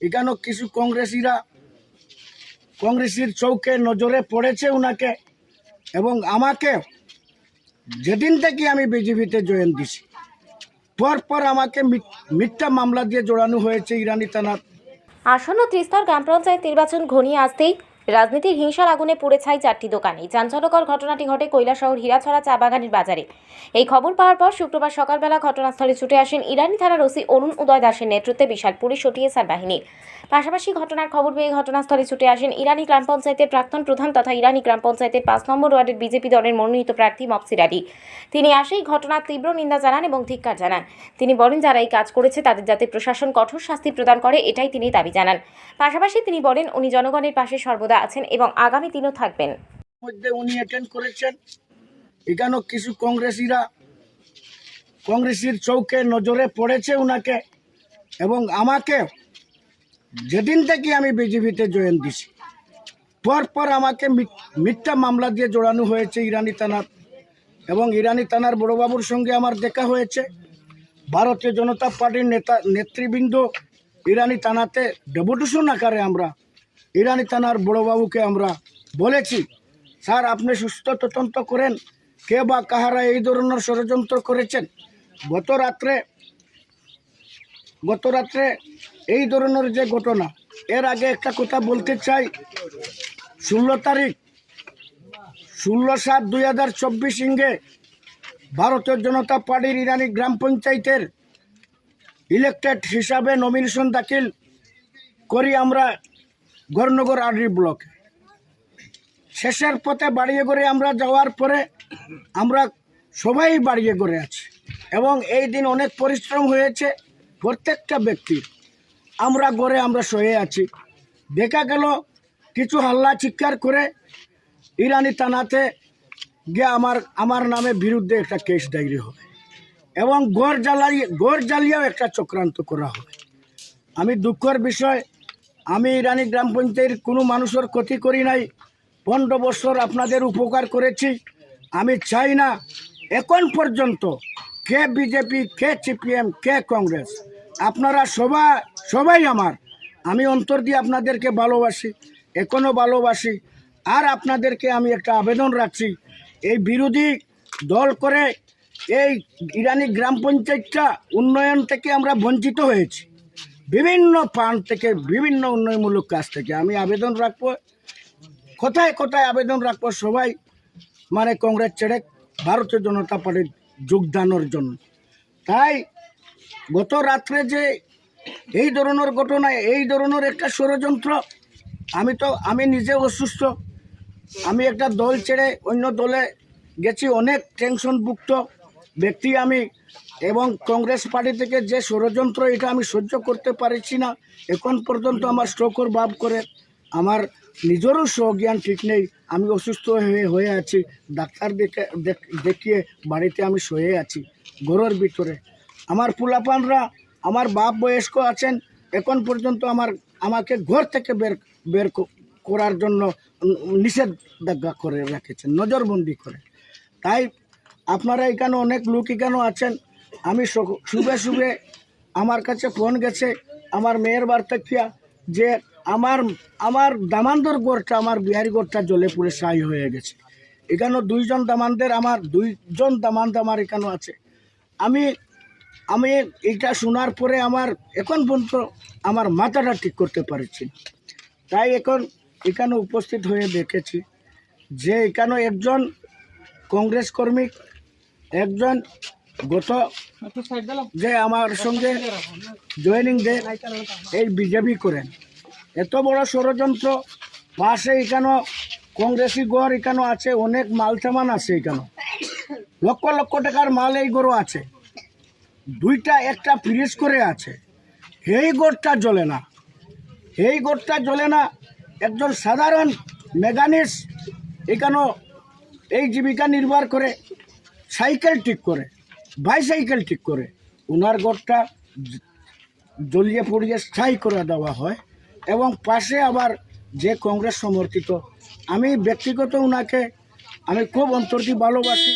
এখানেও কিছু কংগ্রেসিরা কংগ্রেসের চৌকে নজরে পড়েছে ওনাকে এবং আমাকে যেদিন থেকে আমি বিজেপিতে জয়েন দিছি, পর পর আমাকে মিথ্যা মামলা দিয়ে জড়ানো হয়েছে ইরানি থানার। আসন্ন ত্রিস্তর গ্রাম পঞ্চায়েত নির্বাচন ঘনিয়ে আসতেই রাজনীতির হিংসার আগুনে পুড়ে ছাই চারটি দোকান। চাঞ্চল্যকর ঘটনাটি ঘটে কৈলাসহর হীরাছড়া চা বাগানের বাজারে। এই খবর পাওয়ার পর শুক্রবার সকালবেলা ঘটনাস্থলে ছুটে আসেন ইরানি থানার ওসি অরুণ উদয় দাসের নেতৃত্বে বিশাল পুলিশ ও টিএসআর বাহিনী। পাশাপাশি ঘটনার খবর পেয়ে ঘটনাস্থলে ছুটে আসেন ইরানি গ্রাম পঞ্চায়েতের প্রাক্তন প্রধান তথা ইরানি গ্রাম পঞ্চায়েতের পাঁচ নম্বর ওয়ার্ডের বিজেপি দলের মনোনীত প্রার্থী মফসির আলী। তিনি আসেই ঘটনার তীব্র নিন্দা জানান এবং ধিক্কার জানান। তিনি বলেন, যারা এই কাজ করেছে তাদের যাতে প্রশাসন কঠোর শাস্তি প্রদান করে, এটাই তিনি দাবি জানান। পাশাপাশি তিনি বলেন, উনি জনগণের পাশে সর্বদা আছেন এবং আগামী দিনও থাকবেন। মধ্যে উনি অ্যাটেন্ড করেছেন। কিছু কংগ্রেসিরা কংগ্রেসের চৌকে নজরে পড়েছে উনাকে এবং আমাকে যেদিন থেকে আমি বিজেপিতে জয়েন দিছি, পর পর আমাকে মিথ্যা মামলা দিয়ে জড়ানো হয়েছে ইরানি থানার এবং ইরানি থানার বড়বাবুর সঙ্গে আমার দেখা হয়েছে। ভারতীয় জনতা পার্টির নেতা, নেতৃবৃন্দ ইরানি থানাতে ডেপুটেশন আকারে আমরা ইরানি থানার বড়বাবুকে আমরা বলেছি, স্যার, আপনি সুস্থ তদন্ত করেন। কে বা কাহারা এই ধরনের ষড়যন্ত্র করেছেন? গত রাত্রে গত রাত্রে এই ধরনের যে ঘটনা, এর আগে একটা কথা বলতে চাই। ষোলো তারিখ, ষোলো সাত দুই হাজার চব্বিশ ইঙ্গে ভারতীয় জনতা পার্টির ইরানি গ্রাম পঞ্চায়েতের ইলেকটেড হিসাবে নমিনেশন দাখিল করি আমরা গড়নগর আড্রি ব্লকে। শেষের পথে বাড়িয়ে করে আমরা যাওয়ার পরে আমরা সবাই বাড়িয়ে করে আছি এবং এই দিন অনেক পরিশ্রম হয়েছে প্রত্যেকটা ব্যক্তির। আমরা গড়ে আমরা সয়ে আছি। দেখা গেল কিছু হাল্লা চিৎকার করে ইরানি থানাতে গিয়ে আমার আমার নামে বিরুদ্ধে একটা কেস ডায়েরি হবে এবং গড় জ্বালিয়ে গড় জ্বালিয়েও একটা চক্রান্ত করা হবে। আমি দুঃখের বিষয় আমি ইরানি গ্রাম পঞ্চায়েতের কোনো মানুষের ক্ষতি করি নাই। পনেরো বছর আপনাদের উপকার করেছি। আমি চাই না এখন পর্যন্ত কে বিজেপি, কে সিপিএম, কে কংগ্রেস। আপনারা সবাই সবাই আমার। আমি অন্তর দিয়ে আপনাদেরকে ভালোবাসি এখনও ভালোবাসি। আর আপনাদেরকে আমি একটা আবেদন রাখছি, এই বিরোধী দল করে এই ইরানি গ্রাম পঞ্চায়েতটা উন্নয়ন থেকে আমরা বঞ্চিত হয়েছি। বিভিন্ন ফান্ড থেকে বিভিন্ন উন্নয়নমূলক কাজ থেকে আমি আবেদন রাখব। কোথায় কোথায় আবেদন রাখব সবাই মানে কংগ্রেস ছেড়ে ভারতীয় জনতা পার্টির যোগদানের জন্য। তাই গত রাত্রে যে এই ধরনের ঘটনা, এই ধরনের একটা ষড়যন্ত্র, আমি তো, আমি নিজে অসুস্থ। আমি একটা দল ছেড়ে অন্য দলে গেছি, অনেক টেনশনভুক্ত ব্যক্তি আমি এবং কংগ্রেস পার্টি থেকে যে ষড়যন্ত্র, এটা আমি সহ্য করতে পারছি না। এখন পর্যন্ত আমার স্ট্রোকর ভাব করে, আমার নিজেরও স্বজ্ঞান ঠিক নেই। আমি অসুস্থ হয়ে হয়ে আছি। ডাক্তার দেখে দেখিয়ে বাড়িতে আমি শুয়ে আছি, ঘরের ভিতরে। আমার পুলাপানরা, আমার বাপ বয়স্ক আছেন, এখন পর্যন্ত আমার, আমাকে ঘর থেকে বের বের করার জন্য নিষেধাজ্ঞা করে রেখেছেন, নজরবন্দি করে। তাই আপনারা এখানে অনেক লোক এখানে আছেন। আমি শুভে শুভে আমার কাছে ফোন গেছে, আমার মেয়ের বার্তা কিয়া, যে আমার আমার দামান্দর গড়টা আমার বিহারি গড়টা জলে পুরে সাই হয়ে গেছে। এখানে দুইজন দামানদের আমার, দুইজন দামান্দ আমার এখানে আছে। আমি আমি এটা শোনার পরে আমার এখন পর্যন্ত আমার মাথাটা ঠিক করতে পারছি তাই এখন এখানে উপস্থিত হয়ে দেখেছি যে এখানে একজন কংগ্রেস কর্মী একজন গত যে আমার সঙ্গে জয়েনিং দে এই বিজেপি করেন। এত বড় ষড়যন্ত্র, পাশে এখানে কংগ্রেসি গড় এখানে আছে, অনেক মাল সামান আছে এখানে। লক্ষ লক্ষ টাকার মাল এই গড়ও আছে। দুইটা, একটা ফ্রিজ করে আছে। এই গড়টা জ্বলে না। এই গড়টা জ্বলে না, একজন সাধারণ মেকানিক্স এখানে এই জীবিকা নির্ভর করে সাইকেল ঠিক করে, বাইসাইকেল ঠিক করে ওনার ঘরটা জলিয়ে পড়িয়ে স্থায়ী করে দেওয়া হয় এবং পাশে আবার যে কংগ্রেস সমর্থিত, আমি ব্যক্তিগত ওনাকে আমি খুব অন্তর ভালোবাসি।